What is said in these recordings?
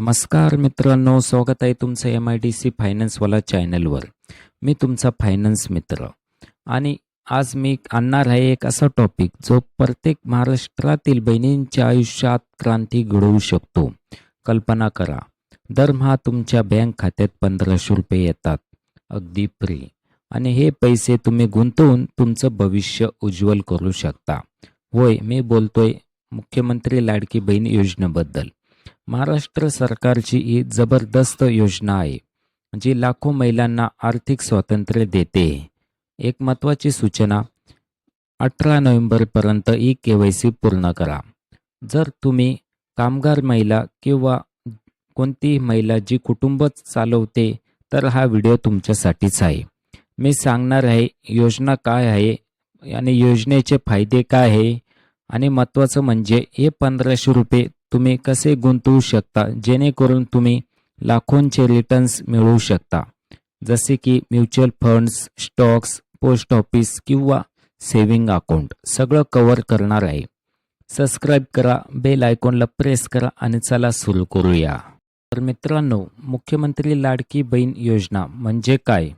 नमस्कार मित्रांनो स्वागत आहे तुमचं एम आय डी सी फायनान्सवाला चॅनलवर मी तुमचा फायनान्स मित्र. आणि आज मी आणणार आहे एक असा टॉपिक जो प्रत्येक महाराष्ट्रातील बहिणींच्या आयुष्यात क्रांती घडवू शकतो. कल्पना करा दरमहा तुमच्या बँक खात्यात पंधराशे रुपये येतात अगदी फ्री आणि हे पैसे तुम्ही गुंतवून तुमचं भविष्य उज्ज्वल करू शकता. होय मी बोलतोय मुख्यमंत्री लाडकी बहीण योजनेबद्दल. महाराष्ट्र सरकारची ही जबरदस्त योजना आहे जी लाखो महिलांना आर्थिक स्वातंत्र्य देते. एक महत्त्वाची सूचना अठरा नोव्हेंबरपर्यंत ई के वाय सी पूर्ण करा. जर तुम्ही कामगार महिला किंवा कोणतीही महिला जी कुटुंब चालवते तर हा व्हिडिओ तुमच्यासाठीच आहे. मी सांगणार आहे योजना काय आहे आणि योजनेचे फायदे काय आहे आणि महत्त्वाचं म्हणजे हे पंधराशे रुपये तुम्ही कसे गुंतवू शकता? जेणेकरून तुम्ही लाखोंचे रिटर्न्स मिळवू शकता. जसे की mutual funds stocks post office किंवा सेव्हिंग अकाउंट. सगळं कव्हर करणार आहे. सबस्क्राईब करा बेल आयकॉनला प्रेस करा आणि चला सुरू करूया. तर मित्रांनो मुख्यमंत्री लाडकी बहीण योजना म्हणजे काय?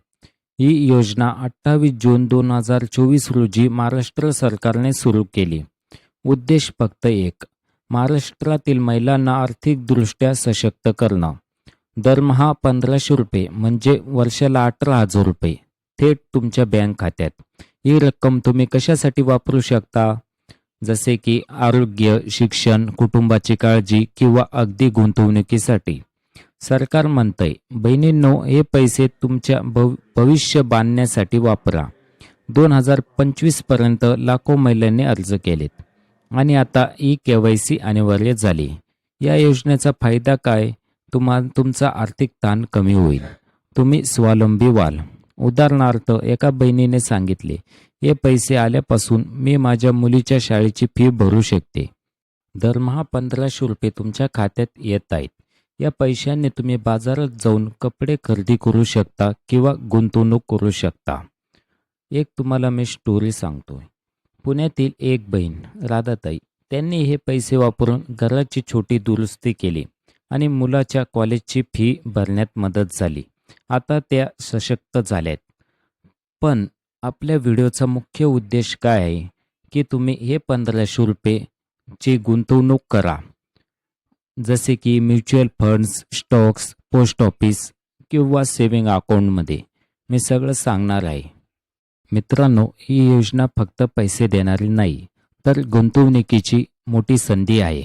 ही योजना अठ्ठावीस जून दोन हजार चोवीस रोजी महाराष्ट्र सरकारने सुरू केली. उद्देश फक्त एक महाराष्ट्रातील महिलांना आर्थिकदृष्ट्या सशक्त करणं. दरमहा पंधराशे रुपये म्हणजे वर्षाला अठरा हजार रुपये. थेट तुमच्या बँक खात्यात. ही रक्कम तुम्ही कशासाठी वापरू शकता? जसे की आरोग्य शिक्षण कुटुंबाची काळजी किंवा अगदी गुंतवणुकीसाठी. सरकार म्हणतंय बहिणींनो हे पैसे तुमच्या भव भविष्य बांधण्यासाठी वापरा. दोन हजार पंचवीसपर्यंत लाखो महिलांनी अर्ज केलेत. आणि आता ई के वाय सी अनिवार्य झाली. या योजनेचा फायदा काय? तुम्हा तुमचा आर्थिक ताण कमी होईल. तुम्ही स्वावलंबी व्हाल. उदाहरणार्थ एका बहिणीने सांगितले हे पैसे आल्यापासून मी माझ्या मुलीच्या शाळेची फी भरू शकते. दरमहा पंधराशे रुपये तुमच्या खात्यात येत आहेत. या पैशांनी तुम्ही बाजारात जाऊन कपडे खरेदी करू शकता किंवा गुंतवणूक करू शकता. एक तुम्हाला मी स्टोरी सांगतोय. पुण्यातील एक बहीण राधाताई त्यांनी हे पैसे वापरून घराची छोटी दुरुस्ती केली आणि मुलाच्या कॉलेजची फी भरण्यात मदत झाली. आता त्या सशक्त झाल्यात. पण आपल्या व्हिडिओचा मुख्य उद्देश काय आहे की तुम्ही हे पंधराशे रुपयेची गुंतवणूक करा. जसे की mutual funds stocks post office किंवा सेविंग अकाउंटमध्ये. मी सगळं सांगणार आहे. मित्रांनो ही योजना फक्त पैसे देणारी नाही तर गुंतवणुकीची मोठी संधी आहे.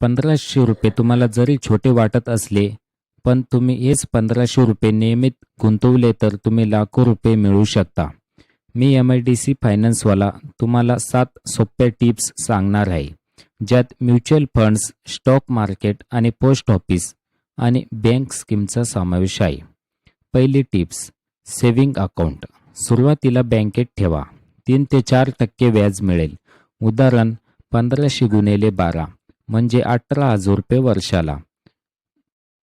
पंधराशे रुपये तुम्हाला जरी छोटे वाटत असले पण तुम्ही हेच पंधराशे रुपये नियमित गुंतवले तर तुम्ही लाखो रुपये मिळवू शकता. मी एम आय डी सी फायनान्सवाला तुम्हाला सात सोप्या टिप्स सांगणार आहे ज्यात म्युच्युअल फंड्स स्टॉक मार्केट आणि पोस्ट ऑफिस आणि बँक स्कीमचा समावेश आहे. पहिली टिप्स सेव्हिंग अकाउंट. सुरुवातीला बँकेत ठेवा. तीन ते चार टक्के व्याज मिळेल. उदाहरण पंधराशे गुणिले बारा म्हणजे अठरा हजार रुपये वर्षाला.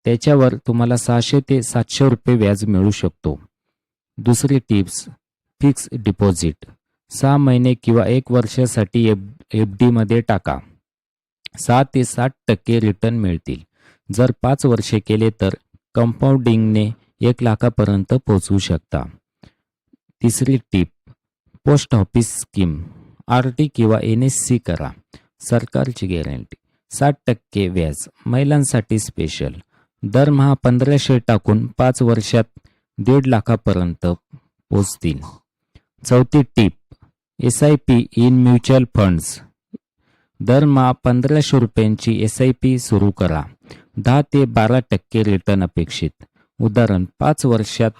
त्याच्यावर तुम्हाला सहाशे ते सातशे रुपये व्याज मिळू शकतो. दुसरी टिप्स फिक्स डिपॉझिट. सहा महिने किंवा एक वर्षासाठी एफ एफ डीमध्ये टाका. सहा ते सात टक्के रिटर्न मिळतील. जर पाच वर्षे केले तर कंपाऊंडिंगने एक लाखापर्यंत पोहोचवू शकता. तिसरी tip. Post office scheme. R T किंवा एन एस सी करा. सरकारची गॅरंटी. साठ टक्के व्याज. महिलांसाठी स्पेशल दरमहा पंधराशे टाकून पाच वर्षात दीड लाखापर्यंत पोचतील. चौथी tip. S I P in mutual funds. दरमहा पंधराशे रुपयांची एस आय पी सुरू करा. दहा ते बारा टक्के रिटर्न अपेक्षित. उदाहरण पाच वर्षात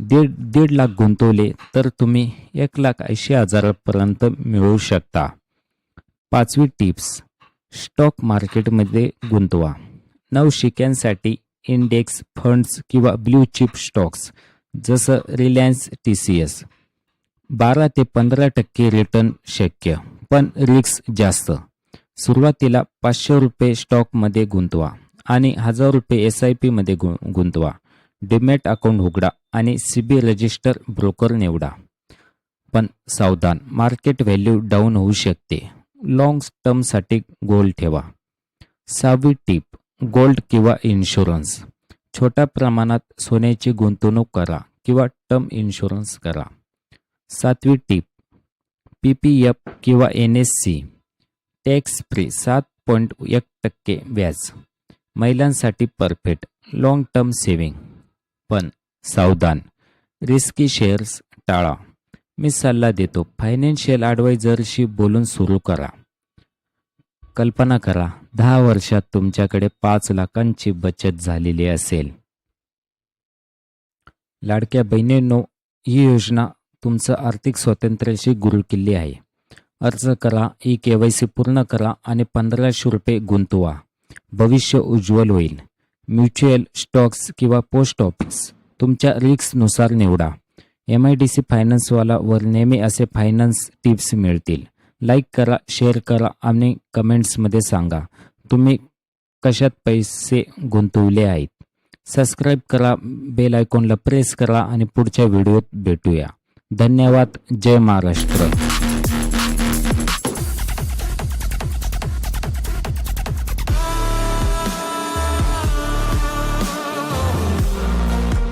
दीड दीड लाख गुंतवले तर तुम्ही एक लाख ऐंशी हजारापर्यंत मिळवू शकता. पाचवी टिप्स. स्टॉक मार्केटमध्ये गुंतवा. नवशिक्यांसाठी इंडेक्स फंड्स किंवा ब्ल्यू चिप स्टॉक्स जसं रिलायन्स टी सी एस बारा ते पंधरा टक्के रिटर्न शक्य पण रिस्क जास्त. सुरुवातीला पाचशे रुपये स्टॉकमध्ये गुंतवा आणि हजार रुपये एस आय पीमध्ये गु गुंतवा. डिमॅट अकाउंट उघडा आणि सी बी रजिस्टर ब्रोकर निवडा. पण सावधान मार्केट व्हॅल्यू डाऊन होऊ शकते. लॉंग टर्मसाठी गोल ठेवा. सहावी टीप गोल्ड किंवा इन्शुरन्स. छोट्या प्रमाणात सोन्याची गुंतवणूक करा किंवा टर्म इन्शुरन्स करा. सातवी टीप पी पी एफ किंवा N S C. Tax free सात पॉईंट एक टक्के व्याज. महिलांसाठी परफेक्ट लॉंग टर्म सेविंग पण सावधान. रिस्की शेअर्स टाळा. मी सल्ला देतो फायनान्शियल ॲडवायझरशी बोलून सुरू करा. कल्पना करा दहा वर्षात तुमच्याकडे पाच लाखांची बचत झालेली असेल. लाडक्या बहिणींनो ही योजना तुमचं आर्थिक स्वातंत्र्याशी गुरुकिल्ली आहे. अर्ज करा ई के वाय सी पूर्ण करा आणि पंधराशे रुपये गुंतवा. भविष्य उज्ज्वल होईल. म्युच्युअल स्टॉक्स किंवा पोस्ट ऑफिस. तुमच्या रिक्सनुसार निवडा. एम आय डी सी फायनान्सवालावर नेहमी असे फायनान्स टिप्स मिळतील. लाईक करा शेअर करा आणि कमेंट्समध्ये सांगा. तुम्ही कशात पैसे गुंतवले आहेत? सबस्क्राईब करा बेल आयकॉनला प्रेस करा आणि पुढच्या व्हिडिओत भेटूया. धन्यवाद. जय महाराष्ट्र.